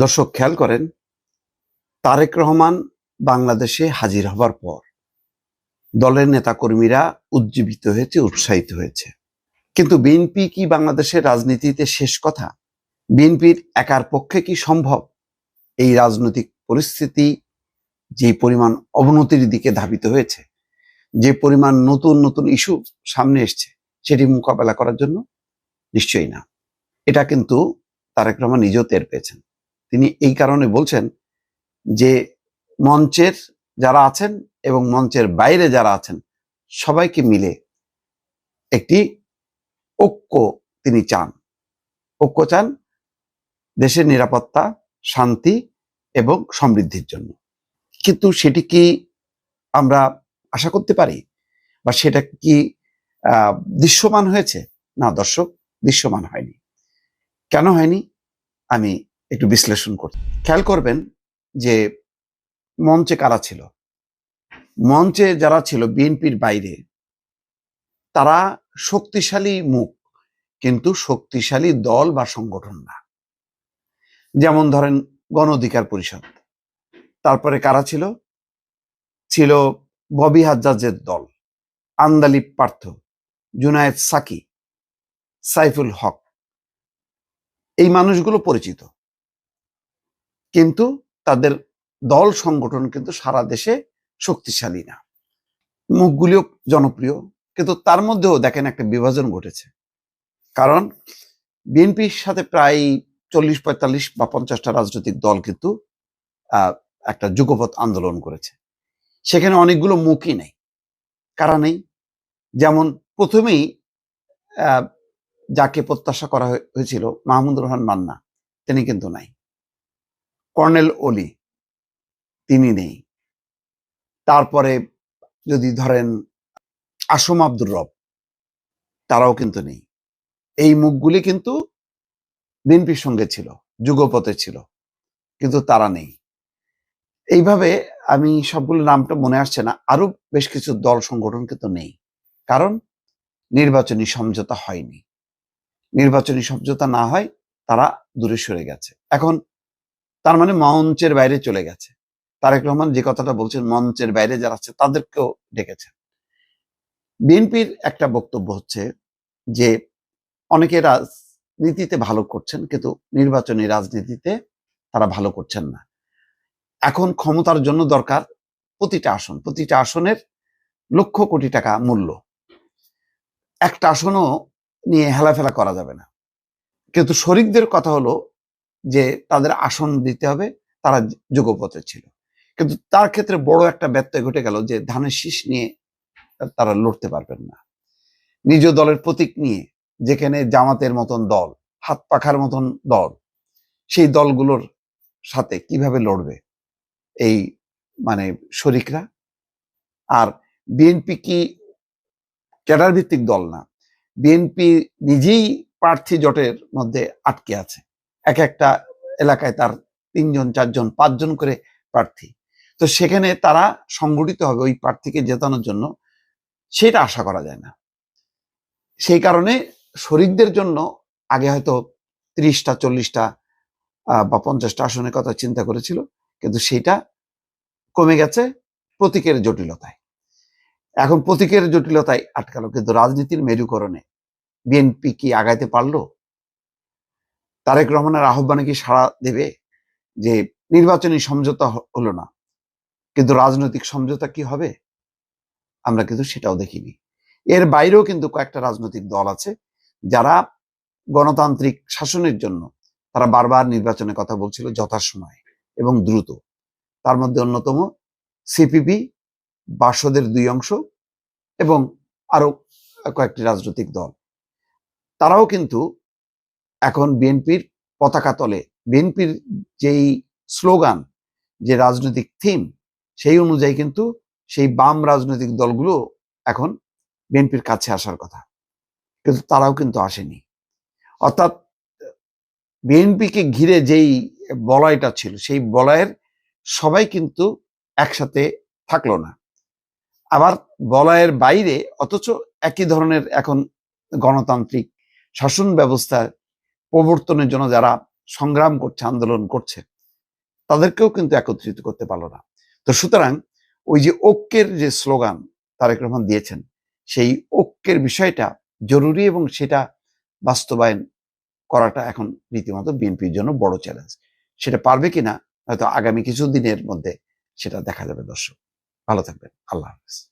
দর্শক, খেয়াল করেন, তারেক রহমান বাংলাদেশে হাজির হবার পর দলের নেতাকর্মীরা উজ্জীবিত হয়েছে, উৎসাহিত হয়েছে। কিন্তু বিএনপি কি বাংলাদেশের রাজনীতিতে শেষ কথা? বিএনপির একার পক্ষে কি সম্ভব? এই রাজনৈতিক পরিস্থিতি যে পরিমাণ অবনতির দিকে ধাবিত হয়েছে, যে পরিমাণ নতুন নতুন ইস্যু সামনে এসছে, সেটি মোকাবেলা করার জন্য নিশ্চয়ই না। এটা কিন্তু তারেক রহমান নিজেও টের পেয়েছেন। তিনি এই কারণে বলছেন যে মঞ্চের যারা আছেন এবং মঞ্চের বাইরে যারা আছেন সবাইকে মিলে একটি ঐক্য তিনি চান। ঐক্য চান দেশের নিরাপত্তা, শান্তি এবং সমৃদ্ধির জন্য। কিন্তু সেটি কি আমরা আশা করতে পারি বা সেটা কি দৃশ্যমান হয়েছে? না দর্শক, দৃশ্যমান হয়নি। কেন হয়নি? আমি একটু বিশ্লেষণ করছি খেয়াল করবেন যে মঞ্চে কারা ছিল? মঞ্চে যারা ছিল বিএনপির বাইরে, তারা শক্তিশালী মুখ, কিন্তু শক্তিশালী দল বা সংগঠন না। যেমন ধরেন গণ অধিকার পরিষদ। তারপরে কারা ছিল? ছিল ববি হাজ্জাজের দল, আন্দালিব পার্থ, জুনায়েদ সাকি, সাইফুল হক। এই মানুষগুলো পরিচিত। কিন্তু তাদের দল সংগঠন কিন্তু সারা দেশে শক্তিশালী না। মুখগুলিও জনপ্রিয়, কিন্তু তার মধ্যেও দেখেন একটা বিভাজন ঘটেছে। কারণ বিএনপির সাথে প্রায় চল্লিশ, পঁয়তাল্লিশ বা পঞ্চাশটা রাজনৈতিক দল কিন্তু একটা যুগপথ আন্দোলন করেছে। সেখানে অনেকগুলো মুখই নেই। কারা নেই? যেমন প্রথমেই যাকে প্রত্যাশা করা হয়ে- হয়েছিল মাহমুদুর রহমান মান্না, তিনি কিন্তু নাই। কর্নেল অলি, তিনি নেই। তারপরে যদি ধরেন আসম আব্দুর রব, তারাও কিন্তু নেই। এই মুখগুলি কিন্তু বিএনপির সঙ্গে ছিল যুগপথে ছিল, কিন্তু তারা নেই। এইভাবে আমি সবগুলো নামটা মনে আসছে না আরও বেশ কিছু দল সংগঠন কিন্তু নেই, কারণ নির্বাচনী সমঝোতা হয়নি। নির্বাচনী সমঝোতা না হয় তারা দূরে সরে গেছে। এখন তার মানে মঞ্চের বাইরে চলে গেছে। তারেক রহমান যে কথাটা বলছেন, মঞ্চের বাইরে যারা আছে তাদেরকেও ডেকেছেন। বিএনপির একটা বক্তব্য হচ্ছে যে, অনেকে রাজনীতিতে ভালো করছেন, কিন্তু নির্বাচনী রাজনীতিতে তারা ভালো করছেন না। এখন ক্ষমতার জন্য দরকার প্রতিটা আসন। প্রতিটা আসনের লক্ষ কোটি টাকা মূল্য। একটা আসনও নিয়ে হেলাফেলা করা যাবে না। কিন্তু শরিকদের কথা হলো যে তাদের আসন দিতে হবে, তারা যুগপথে ছিল। কিন্তু তার ক্ষেত্রে বড় একটা ব্যত্যয় ঘটে গেল যে ধানের শীষ নিয়ে তারা লড়তে পারবেন না। নিজ দলের প্রতীক নিয়ে, যেখানে জামাতের মতন দল, হাত পাখার মতন দল, সেই দলগুলোর সাথে কীভাবে লড়বে এই মানে শরিকরা? আর বিএনপি কি ক্যাডার ভিত্তিক দল না? বিএনপি নিজেই প্রার্থী জটের মধ্যে আটকে আছে। এক একটা এলাকায় তার তিনজন, চারজন, পাঁচজন করে প্রার্থী। তো সেখানে তারা সংগঠিত হবে ওই প্রার্থীকে জেতানোর জন্য। সেটা আশা করা যায় না। সেই কারণে শরিকদের জন্য আগে হয়তো ত্রিশটা, চল্লিশটা বা পঞ্চাশটা আসনের কথা চিন্তা করেছিল। কিন্তু সেটা কমে গেছে প্রতীকের জটিলতায়। এখন প্রতীকের জটিলতায় আটকালো। কিন্তু রাজনীতির মেরুকরণে বিএনপি কি আগাইতে পারল? তারেক রহমানের আহ্বানে কি সাড়া দেবে? যে নির্বাচনী সমঝোতা হলো না। কিন্তু রাজনৈতিক সমঝোতা কি হবে? আমরা কিন্তু সেটাও দেখিনি। এর বাইরেও কিন্তু কয়েকটা রাজনৈতিক দল আছে যারা গণতান্ত্রিক শাসনের জন্য তারা বারবার নির্বাচনের কথা বলছিল যথাসময়ে এবং দ্রুত। তার মধ্যে অন্যতম সিপিপি বাসদের দুই অংশ এবং আরও কয়েকটি রাজনৈতিক দল। তারাও কিন্তু এখন বিএনপির পতাকা তলে, বিএনপির যেই স্লোগান, যে রাজনৈতিক থিম, সেই অনুযায়ী কিন্তু সেই বাম রাজনৈতিক দলগুলো এখন বিএনপির কাছে আসার কথা। কিন্তু তারাও কিন্তু আসেনি। অর্থাৎ বিএনপিকে ঘিরে যেই বলয়টা ছিল, সেই বলয়ের সবাই কিন্তু একসাথে থাকল না। আবার বলয়ের বাইরে অথচ একই ধরনের এখন গণতান্ত্রিক শাসন ব্যবস্থা প্রবর্তনের জন্য যারা সংগ্রাম করছে, আন্দোলন করছে, তাদেরকেও কিন্তু একত্রিত করতে পারল না। তো সুতরাং ওই যে ঐক্যের যে স্লোগান তারেক রহমান দিয়েছেন, সেই ঐক্যের বিষয়টা জরুরি এবং সেটা বাস্তবায়ন করাটা এখন রীতিমতো বিএনপির জন্য বড় চ্যালেঞ্জ সেটা পারবে কিনা, হয়তো আগামী কিছু দিনের মধ্যে সেটা দেখা যাবে দর্শক। ভালো থাকবেন। আল্লাহ হাফিজ।